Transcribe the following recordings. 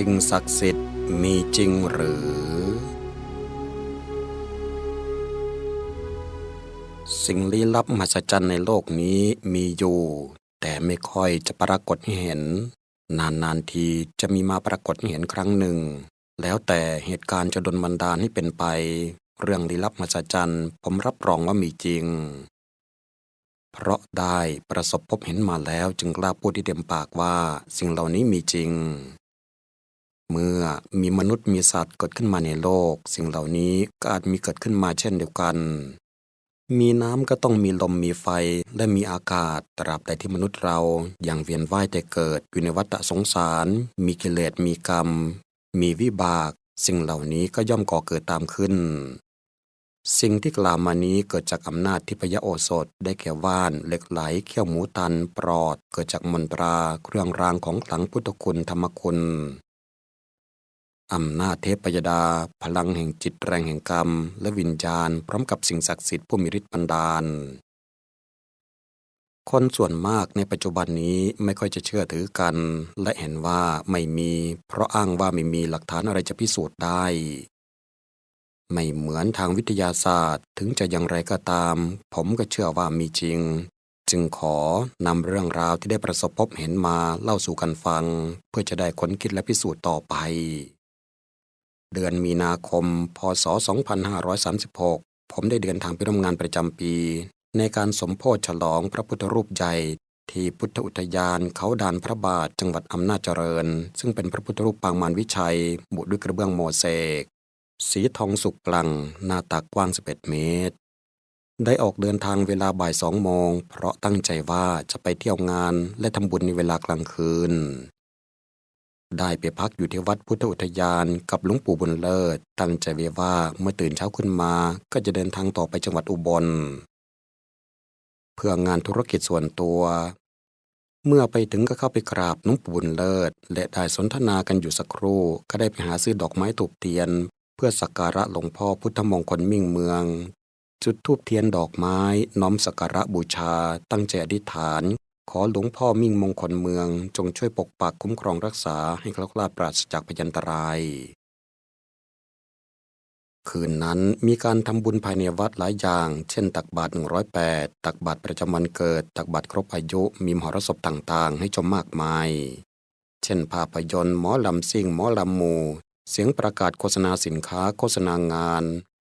สิ่งศักดิ์สิทธิ์มีจริงหรือ สิ่งลี้ลับมหัศจรรย์ในโลกนี้มีอยู่ แต่ไม่ค่อยจะปรากฏให้เห็น นานๆทีจะมีมาปรากฏให้เห็นครั้งหนึ่ง แล้วแต่เหตุการณ์จะดลบันดาลให้เป็นไป เรื่องลี้ลับมหัศจรรย์ผมรับรองว่ามีจริง เพราะได้ประสบพบเห็นมาแล้วจึงกล้าพูดที่เต็มปากว่าสิ่งเหล่านี้มีจริง เมื่อมีมนุษย์มีสัตว์เกิดขึ้นมาในโลก สิ่งเหล่านี้ก็อาจมีเกิดขึ้นมาเช่นเดียวกัน มีน้ำก็ต้องมีลมมีไฟและมีอากาศตราบใดที่มนุษย์เราอย่างเวียนว่ายแต่เกิดอยู่ในวัฏสงสาร มีกิเลสมีกรรม มีวิบาก สิ่งเหล่านี้ก็ย่อมก่อเกิดตามขึ้น สิ่งที่กล่าวมานี้เกิดจากอำนาจที่พยโอสถได้แก่ว่านเหล็กไหลเขี้ยวหมูตันปลอด เกิดจากมนตราเครื่องรางของขลังพุทธคุณธรรมคุณ อำนาจเทพยดา พลังแห่งจิตแรงแห่งกรรม และวิญญาณ พร้อมกับสิ่งศักดิ์สิทธิ์ผู้มีฤทธิ์บันดาล คนส่วนมากในปัจจุบันนี้ไม่ค่อยจะเชื่อถือกัน และเห็นว่าไม่มี เพราะอ้างว่าไม่มีหลักฐานอะไรจะพิสูจน์ได้ ไม่เหมือนทางวิทยาศาสตร์ ถึงจะอย่างไรก็ตาม ผมก็เชื่อว่ามีจริง จึงขอนำเรื่องราวที่ได้ประสบพบเห็นมาเล่าสู่กันฟัง เพื่อจะได้ค้นคิดและพิสูจน์ต่อไป เดือนมีนาคม พศ 2536 ผมได้เดินทางไปร่วมงานประจำปี ในการสมโพธิฉลองพระพุทธรูปใหญ่ ที่พุทธอุทยานเขาดานพระบาทจังหวัดอำนาจเจริญ ซึ่งเป็นพระพุทธรูปปางมารวิชัยบุด้วยกระเบื้องโมเสกสีทองสุกปลังหน้าตักกว้าง 11 เมตร ได้ออกเดินทางเวลาบ่ายสองโมง เพราะตั้งใจว่าจะไปเที่ยวงานและทำบุญในเวลากลางคืน ได้ไปพักอยู่ที่วัดพุทธอุทยานกับหลวงปู่บุญเลิศ ตั้งใจไว้ว่าเมื่อตื่นเช้าขึ้นมาก็จะเดินทางต่อไปจังหวัดอุบล เพื่องานธุรกิจส่วนตัว เมื่อไปถึงก็เข้าไปกราบหลวงปู่บุญเลิศ และได้สนทนากันอยู่สักครู่ ก็ได้ไปหาซื้อดอกไม้ถูกเทียน เพื่อสักการะหลวงพ่อพุทธมงคลมิ่งเมือง จุดธูปเทียนดอกไม้น้อมสักการะบูชา ตั้งใจอธิษฐาน ขอหลวงพ่อมิ่งมงคลเมืองจงช่วยปกปักคุ้มครองรักษาให้คล้วคลาดปราศจากพยันตราย คืนนั้นมีการทำบุญภายในวัดหลายอย่าง เช่น ตักบาตร108 ตักบาตรประจำวันเกิด ตักบาตรครบอายุมีมหรสพต่างๆ ให้ชมมากมาย เช่นภาพยนตร์หมอลำซิ่งหมอลำมู เสียงประกาศโฆษณาสินค้าโฆษณางาน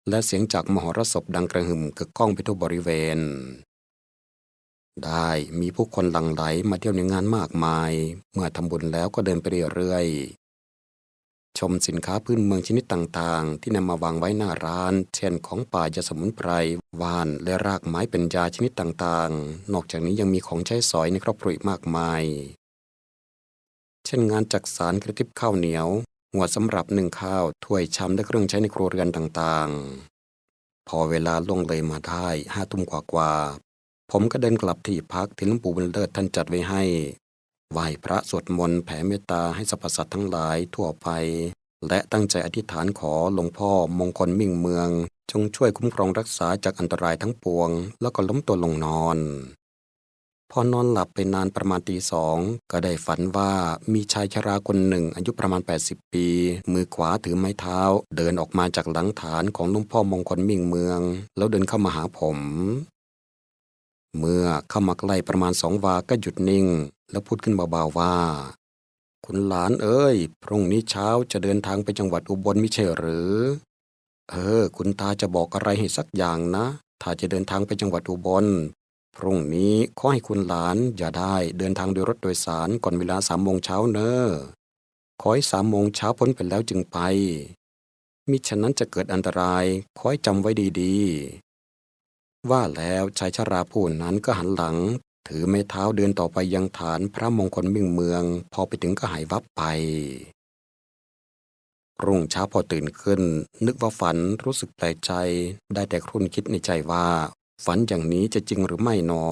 และเสียงจากมหรสพดังกระหึ่มกึกก้องไปทั่วบริเวณ ได้มีผู้คนหลั่งไหลมาเที่ยวในงานมากมาย เมื่อทำบุญแล้วก็เดินไปเรื่อยๆ ชมสินค้าพื้นเมืองชนิดต่างๆ ที่นำมาวางไว้หน้าร้าน เช่นของป่ายาสมุนไพรว่านและรากไม้เป็นยาชนิดต่างๆ นอกจากนี้ยังมีของใช้สอยในครอบครัวมากมาย เช่นงานจักสารกระติบข้าวเหนียว หัวสำหรับหนึ่งข้าวถ้วยชามและเครื่องใช้ในครัวเรือนต่างๆพอเวลาล่วงเลยมาได้ห้าทุ่มกว่า ผมก็เดินกลับที่พักที่หลวงปู่บุญเลิศท่านจัดไว้ให้ ไหว้พระสวดมนต์แผ่เมตตาให้สรรพสัตว์ทั้งหลายทั่วไป และตั้งใจอธิษฐานขอหลวงพ่อมงคลมิ่งเมือง จงช่วยคุ้มครองรักษาจากอันตรายทั้งปวง แล้วก็ล้มตัวลงนอน พอนอนหลับไปนานประมาณตีสอง ก็ได้ฝันว่ามีชายชราคนหนึ่งอายุประมาณ 80 ปี มือขวาถือไม้เท้า เดินออกมาจากหลังฐานของหลวงพ่อมงคลมิ่งเมือง แล้วเดินเข้ามาหาผม เมื่อเข้ามาใกล้ประมาณสองวาก็หยุดนิ่ง แล้วพูดขึ้นเบาๆว่า คุณหลานเอ้ย พรุ่งนี้เช้าจะเดินทางไปจังหวัดอุบลไม่ใช่หรือ เออ คุณตาจะบอกอะไรให้สักอย่างนะ ถ้าจะเดินทางไปจังหวัดอุบล พรุ่งนี้ขอให้คุณหลานอย่าได้เดินทางโดยรถโดยสารก่อนเวลาสามโมงเช้าเนอะขอให้สามโมงเช้าพ้นไปแล้วจึงไปมิฉะนั้นจะเกิดอันตราย ขอให้จำไว้ดีๆ ว่าแล้วชายชราผู้นั้นก็หันหลัง ถือไม้เท้าเดินต่อไปยังฐานพระมงคลมิ่งเมือง พอไปถึงก็หายวับไป รุ่งเช้าพอตื่นขึ้น นึกว่าฝันรู้สึกแปลกใจ ได้แต่ครุ่นคิดในใจว่า ฝันอย่างนี้จะจริงหรือไม่หนอ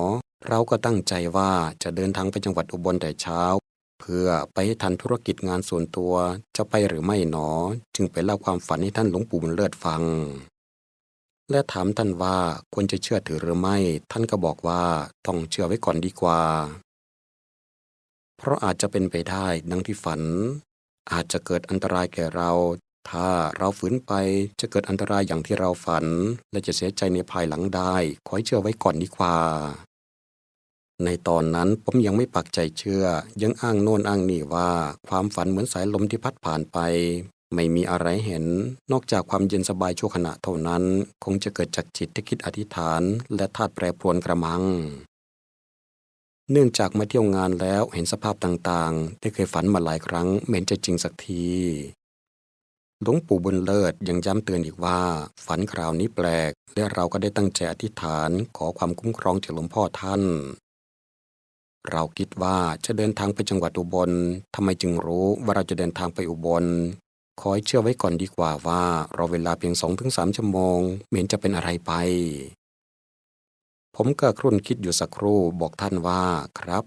เราก็ตั้งใจว่าจะเดินทางไปจังหวัดอุบลแต่เช้า เพื่อไปให้ทันธุรกิจงานส่วนตัวจะไปหรือไม่หนอ จึงไปเล่าความฝันให้ท่านหลวงปู่บุญเลิศฟัง และถามท่านว่าควรจะเชื่อถือหรือไม่ ท่านก็บอกว่าต้องเชื่อไว้ก่อนดีกว่า เพราะอาจจะเป็นไปได้ดังที่ฝัน อาจจะเกิดอันตรายแก่เรา ถ้าเราฝืนไปจะเกิดอันตรายอย่างที่เราฝัน และจะเสียใจในภายหลังได้ขอให้เชื่อไว้ก่อนดีกว่า ในตอนนั้นผมยังไม่ปักใจเชื่อ ยังอ้างโน่นอ้างนี่ว่า ความฝันเหมือนสายลมที่พัดผ่านไป ไม่มีอะไรเห็นนอกจากความเย็นสบายชั่วขณะเท่านั้น คงจะเกิดจากจิตที่คิดอธิษฐาน และธาตุแปรปรวนกระมัง เนื่องจากมาเที่ยวงานแล้วเห็นสภาพต่างๆได้เคยฝันมาหลายครั้งไม่เห็นจะจริงสักทีหลวงปู่บุญเลิศยังย้ำเตือนอีกว่า ฝันคราวนี้แปลก และเราก็ได้ตั้งใจอธิษฐานขอความคุ้มครองจากหลวงพ่อท่าน เราคิดว่าจะเดินทางไปจังหวัดอุบลทำไมจึงรู้ว่าเราจะเดินทางไปอุบล ขอให้เชื่อไว้ก่อนดีกว่าว่า เราเวลาเพียงสองถึงสามชั่วโมงไม่เห็นจะเป็นอะไรไป ผมก็ครุ่นคิดอยู่สักครู่บอกท่านว่าครับ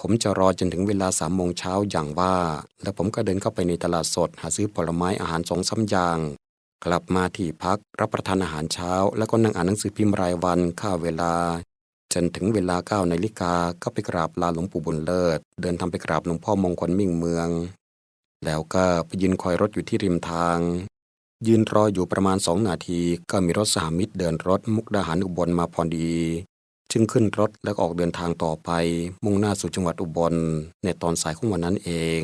ผมจะรอจนถึงเวลาสามโมงเช้าอย่างว่า แล้วผมก็เดินเข้าไปในตลาดสด หาซื้อผลไม้อาหารสองสามอย่าง กลับมาที่พักรับประทานอาหารเช้า แล้วก็นั่งอ่านหนังสือพิมพ์รายวันข้าเวลาจนถึงเวลาเก้านาฬิกาก็ไปกราบลาหลวงปู่บุญเลิศ เดินทำไปกราบหลวงพ่อมงคลมิ่งเมือง แล้วก็ไปยืนคอยรถอยู่ที่ริมทาง ยืนรออยู่ประมาณสองนาที ก็มีรถสหมิตรเดินรถมุกดาหารอุบลมาพอดี จึงขึ้นรถแล้วออกเดินทางต่อไป มุ่งหน้าสู่จังหวัดอุบลในตอนสายของวันนั้นเอง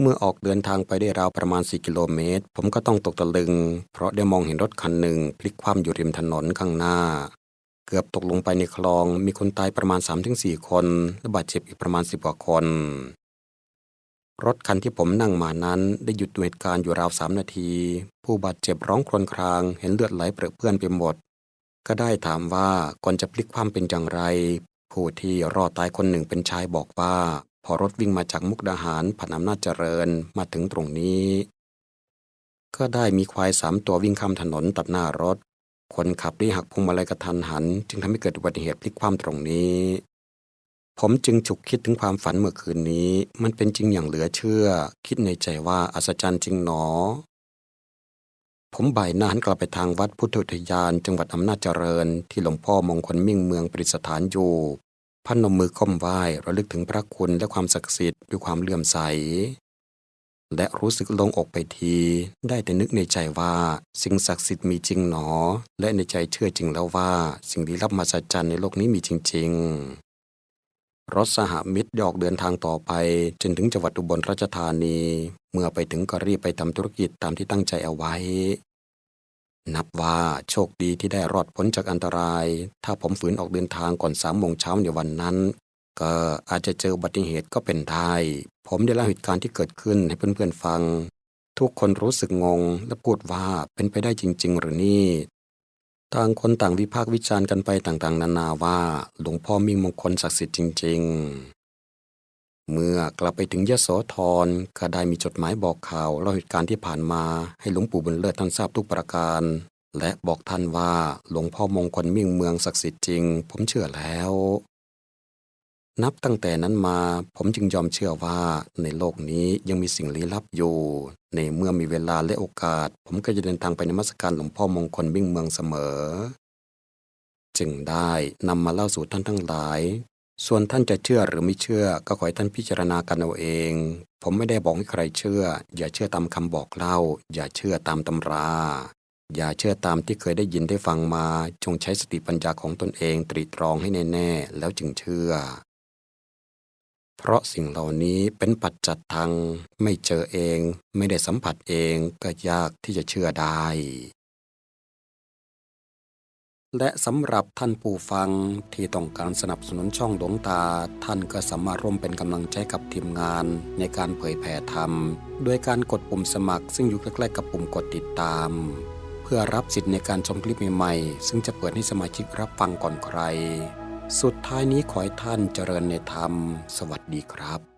เมื่อออกเดินทางไปได้ราวประมาณ 4 กิโลเมตร ผมก็ต้องตกตะลึง เพราะได้มองเห็นรถคันหนึ่งพลิกคว่ำอยู่ริมถนนข้างหน้า เกือบตกลงไปในคลอง มีคนตายประมาณ 3-4 คนและบาดเจ็บอีกประมาณ10กว่าคน รถคันที่ผมนั่งมานั้นได้หยุดเหตุการณ์อยู่ราวสามนาที ผู้บาดเจ็บร้องครวญครางเห็นเลือดไหลเปรอะเปื้อนไปหมด ก็ได้ถามว่าก่อนจะพลิกคว่ำเป็นอย่างไร ผู้ที่รอดตายคนหนึ่งเป็นชายบอกว่า พอรถวิ่งมาจากมุกดาหารผ่านอำนาจเจริญมาถึงตรงนี้ ก็ได้มีควายสามตัววิ่งข้ามถนนตัดหน้ารถ คนขับได้หักพวงมาลัยกระทันหัน จึงทำให้เกิดอุบัติเหตุพลิกคว่ำตรงนี้ ผมจึงฉุกคิดถึงความฝันเมื่อคืนนี้ มันเป็นจริงอย่างเหลือเชื่อ คิดในใจว่าอัศจรรย์จริงหนอ ผมบ่ายหนานกลับไปทางวัดพุทธุทยาน จังหวัดอำนาจเจริญ ที่หลวงพ่อมงคลมิ่งเมืองประดิษฐานอยู่พนมมือก้มไหว้ระลึกถึงพระคุณและความศักดิ์สิทธิ์ด้วยความเลื่อมใส และรู้สึกลงอกไปที ได้แต่นึกในใจว่า สิ่งศักดิ์สิทธิ์มีจริงหนอ และในใจเชื่อจริงแล้วว่า สิ่งลี้ลับมหัศจรรย์ในโลกนี้มีจริง ๆ รถสหมิตรดออกเดินทางต่อไป จนถึงจังหวัดอุบลราชธานี เมื่อไปถึงก็รีบไปทำธุรกิจตามที่ตั้งใจเอาไว้ นับว่าโชคดีที่ได้รอดพ้นจากอันตราย ถ้าผมฝืนออกเดินทางก่อนสามโมงเช้าในวันนั้น ก็อาจจะเจออุบัติเหตุก็เป็นได้ ผมได้เล่าเหตุการณ์ที่เกิดขึ้นให้เพื่อนๆฟัง ทุกคนรู้สึกงงและพูดว่าเป็นไปได้จริง ๆ หรือนี่ ต่างคนต่างวิพากษ์วิจารณ์กันไปต่างๆ นานาว่าหลวงพ่อมิ่งมงคลศักดิ์สิทธิ์จริง ๆ เมื่อกลับไปถึงยโสธรก็ได้มีจดหมายบอกข่าวเล่าเหตุการณ์ที่ผ่านมาให้หลวงปู่บุญเลิศท่านทราบทุกประการ และบอกท่านว่าหลวงพ่อมงคลมิ่งเมืองศักดิ์สิทธิ์จริง ผมเชื่อแล้ว นับตั้งแต่นั้นมาผมจึงยอมเชื่อว่าในโลกนี้ยังมีสิ่งลี้ลับอยู่ ในเมื่อมีเวลาและโอกาส ผมก็จะเดินทางไปนมัสการหลวงพ่อมงคลมิ่งเมืองเสมอ จึงได้นำมาเล่าสู่ท่านทั้งหลาย ส่วนท่านจะเชื่อหรือไม่เชื่อ ก็ขอให้ท่านพิจารณากันเอาเอง ผมไม่ได้บอกให้ใครเชื่อ อย่าเชื่อตามคำบอกเล่า อย่าเชื่อตามตำรา อย่าเชื่อตามที่เคยได้ยินได้ฟังมา จงใช้สติปัญญาของตนเองตรีตรองให้แน่ๆแล้วจึงเชื่อ เพราะสิ่งเหล่านี้เป็นปัจจัตทังไม่เจอเอง ไม่ได้สัมผัสเองก็ยากที่จะเชื่อได้ และสำหรับท่านผู้ฟังที่ต้องการสนับสนุนช่องหลวงตา ท่านก็สามารถร่วมเป็นกำลังใจกับทีมงานในการเผยแผ่ธรรม โดยการกดปุ่มสมัคร ซึ่งอยู่ใกล้ๆกับปุ่มกดติดตาม เพื่อรับสิทธิ์ในการชมคลิปใหม่ๆซึ่งจะเปิดให้สมาชิกรับฟังก่อนใคร สุดท้ายนี้ขอให้ท่านเจริญในธรรม สวัสดีครับ